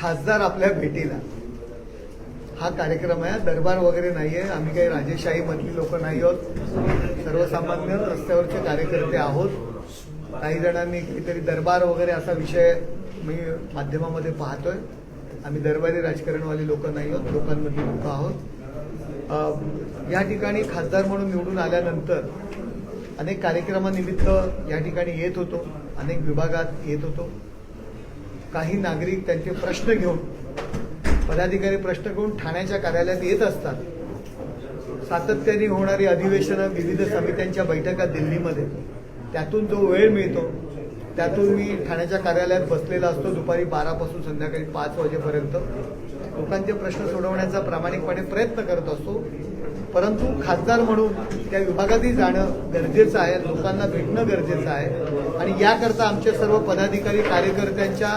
खासदार आपल्या भेटीला. हा कार्यक्रम आहे. दरबार वगैरे नाहीये. आम्ही काही राजेशाही मधली लोक नाही आहोत. सर्वसामान्य रस्त्यावरचे कार्यकर्ते आहोत. काही जणांनी काहीतरी दरबार वगैरे असा विषय मी माध्यमामध्ये पाहतोय. आम्ही दरबारी राजकारणवाले लोक नाही आहोत. लोकांमधली लोक आहोत. या ठिकाणी खासदार म्हणून निवडून आल्यानंतर अनेक कार्यक्रमानिमित्त या ठिकाणी येत होतो. अनेक विभागात येत होतो. काही नागरिक त्यांचे प्रश्न घेऊन पदाधिकारी प्रश्न घेऊन ठाण्याच्या कार्यालयात येत असतात. सातत्याने होणारी अधिवेशनं विविध समित्यांच्या बैठका दिल्लीमध्ये. त्यातून जो वेळ मिळतो त्यातून मी ठाण्याच्या कार्यालयात बसलेला असतो दुपारी बारापासून संध्याकाळी पाच वाजेपर्यंत. लोकांचे प्रश्न सोडवण्याचा प्रामाणिकपणे प्रयत्न करत असतो. परंतु खासदार म्हणून त्या विभागातही जाणं गरजेचं आहे लोकांना भेटणं गरजेचं आहे. आणि याकरता आमचे सर्व पदाधिकारी कार्यकर्त्यांच्या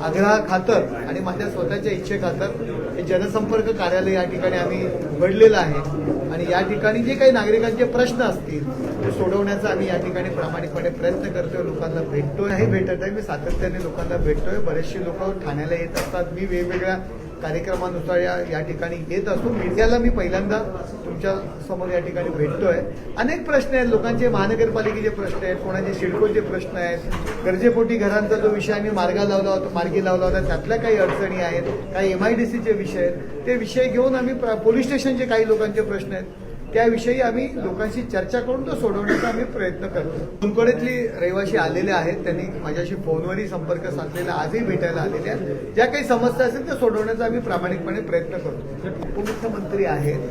आग्रहाखातर आणि माझ्या स्वतःच्या इच्छेखातर हे जनसंपर्क कार्यालय या ठिकाणी आम्ही उघडलेलं आहे. आणि या ठिकाणी जे काही नागरिकांचे प्रश्न असतील ते सोडवण्याचा आम्ही या ठिकाणी प्रामाणिकपणे प्रयत्न करतोय. लोकांना भेटतोय. नाही भेटत आहे मी सातत्याने लोकांना भेटतोय. बरेचसे लोक ठाण्याला येत असतात. मी वेगवेगळ्या कार्यक्रमानुसार या या ठिकाणी येत असतो. मीडियाला मी पहिल्यांदा तुमच्यासमोर या ठिकाणी भेटतोय. अनेक प्रश्न आहेत. लोकांचे महानगरपालिकेचे प्रश्न आहेत. कोणाचे सिडकोचे प्रश्न आहेत. गरजेपोटी घरांचा जो विषय आम्ही मार्गा लावला होता मार्गी लावला होता त्यातल्या काही अडचणी आहेत काही एम आय डी सीचे विषय आहेत. ते विषय घेऊन आम्ही पोलीस स्टेशनचे काही लोकांचे प्रश्न आहेत. त्याविषयी आम्ही लोकांशी चर्चा करून तो सोडवण्याचा आम्ही प्रयत्न करतो. कुंकडेतली रहिवाशी आलेले आहेत त्यांनी माझ्याशी फोनवरही संपर्क साधलेला आजही भेटायला आलेले आहेत. ज्या काही समस्या असेल त्या सोडवण्याचा आम्ही प्रामाणिकपणे प्रयत्न करतो. उपमुख्यमंत्री आहेत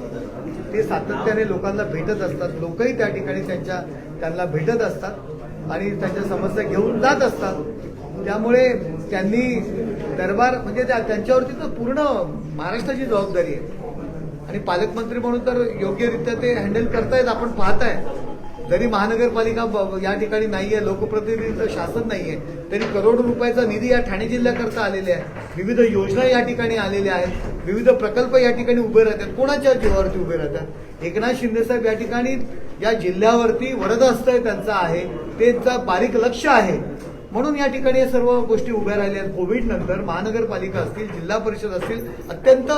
ते सातत्याने लोकांना भेटत असतात. लोकही त्या ठिकाणी त्यांच्या त्यांना भेटत असतात आणि त्यांच्या समस्या घेऊन जात असतात. त्यामुळे त्यांनी दरबार म्हणजे त्या- त्यांच्यावरती तर पूर्ण महाराष्ट्राची जबाबदारी आहे. आणि पालकमंत्री म्हणून तर योग्यरित्या ते हँडल करतायत आपण पाहताय. जरी महानगरपालिका ब- या ठिकाणी नाहीये लोकप्रतिनिधीचं शासन नाहीये तरी करोडो रुपयाचा निधी या ठाणे जिल्ह्याकरता आलेले आहे. विविध योजना या ठिकाणी आलेल्या आहेत. विविध प्रकल्प या ठिकाणी उभे राहतात. कोणाच्या जीवावरती उभे राहतात? एकनाथ शिंदेसाहेब या ठिकाणी या जिल्ह्यावरती वरदहस्त त्यांचा आहे. त्यांचा बारीक लक्ष आहे. म्हणून या ठिकाणी या सर्व गोष्टी उभ्या राहिल्या आहेत. कोविड नंतर महानगरपालिका असतील जिल्हा परिषद असतील अत्यंत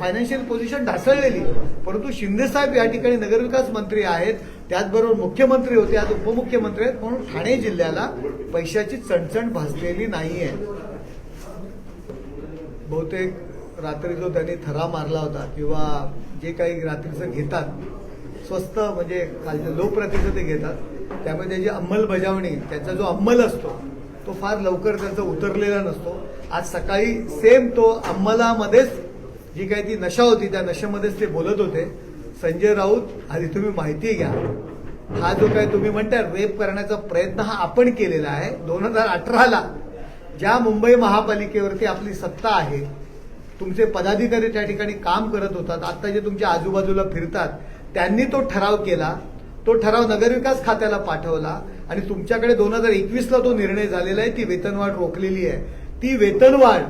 फायनान्शियल पोझिशन ढासळलेली. परंतु शिंदेसाहेब या ठिकाणी नगरविकास मंत्री आहेत. त्याचबरोबर मुख्यमंत्री होते आज उपमुख्यमंत्री आहेत. म्हणून ठाणे जिल्ह्याला पैशाची चणचण भासलेली नाही आहे बहुतेक रात्री जो त्यांनी थरा मारला होता किंवा जे काही रात्रीचं घेतात स्वस्त म्हणजे खालचे लो प्रतीचं ते घेतात त्यामुळे त्याची अंमलबजावणी त्याचा जो अंमल असतो तो फार लवकर त्याचा उतरलेला नसतो. आज सकाळी सेम तो अंमलामध्येच जी काही ती नशा होती त्या नशेमध्येच ते बोलत होते. संजय राऊत आधी तुम्ही माहिती घ्या. हा जो काय तुम्ही म्हणताय रेप करण्याचा प्रयत्न हा आपण केलेला आहे. दोन हजार अठराला ज्या मुंबई महापालिकेवरती आपली सत्ता आहे तुमचे पदाधिकारी त्या ठिकाणी काम करत होतात. आता जे तुमच्या आजूबाजूला फिरतात त्यांनी तो ठराव केला. तो ठराव नगरविकास खात्याला पाठवला आणि तुमच्याकडे दोन हजार एकवीसला तो निर्णय झालेला आहे ती वेतनवाढ रोखलेली आहे. ती वेतनवाढ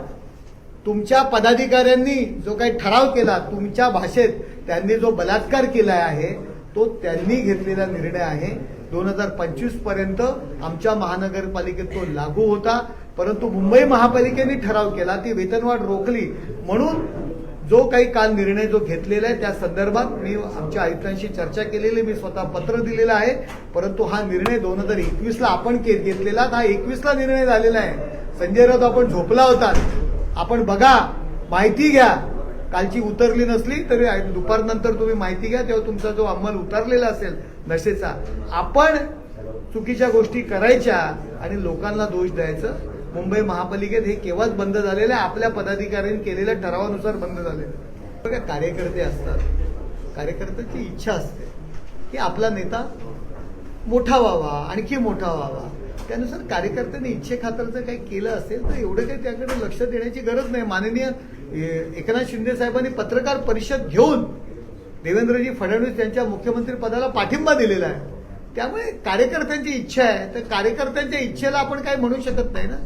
तुमच्या पदाधिकाऱ्यांनी जो काही ठराव केला तुमच्या भाषेत त्यांनी जो बलात्कार केला आहे तो त्यांनी घेतलेला निर्णय आहे. दोन हजार पंचवीसपर्यंत आमच्या महानगरपालिकेत तो लागू होता परंतु मुंबई महापालिकेने ठराव केला ती वेतनवाढ रोखली. म्हणून जो काही काल निर्णय जो घेतलेला आहे त्या संदर्भात मी आमच्या आयुक्तांशी चर्चा केलेली मी स्वतः पत्र दिलेलं आहे. परंतु हा निर्णय दोन हजार एकवीसला आपण के- घेतलेला हा एकवीसला निर्णय झालेला आहे. संजय राऊत आपण झोपला होता आपण बघा माहिती घ्या. कालची उतरली नसली तरी दुपारनंतर तुम्ही माहिती घ्या तेव्हा तुमचा जो अंमल उतरलेला असेल नशेचा. आपण चुकीच्या गोष्टी करायच्या आणि लोकांना दोष द्यायचं मुंबई महापालिकेत हे केव्हाच बंद झालेलं आहे? आपल्या पदाधिकाऱ्यांनी केलेल्या ठरावानुसार बंद झालेलं आहे. कार्यकर्ते असतात. कार्यकर्त्याची इच्छा असते की आपला नेता मोठा व्हावा आणखी मोठा व्हावा. त्यानुसार कार्यकर्त्यांनी इच्छेखातरचं काही केलं असेल तर एवढं काही त्याकडे लक्ष देण्याची गरज नाही. माननीय एकनाथ शिंदे साहेबांनी पत्रकार परिषद घेऊन देवेंद्रजी फडणवीस यांच्या मुख्यमंत्री पदाला पाठिंबा दिलेला आहे. त्यामुळे कार्यकर्त्यांची इच्छा आहे. तर कार्यकर्त्यांच्या इच्छेला आपण काही म्हणू शकत नाही ना?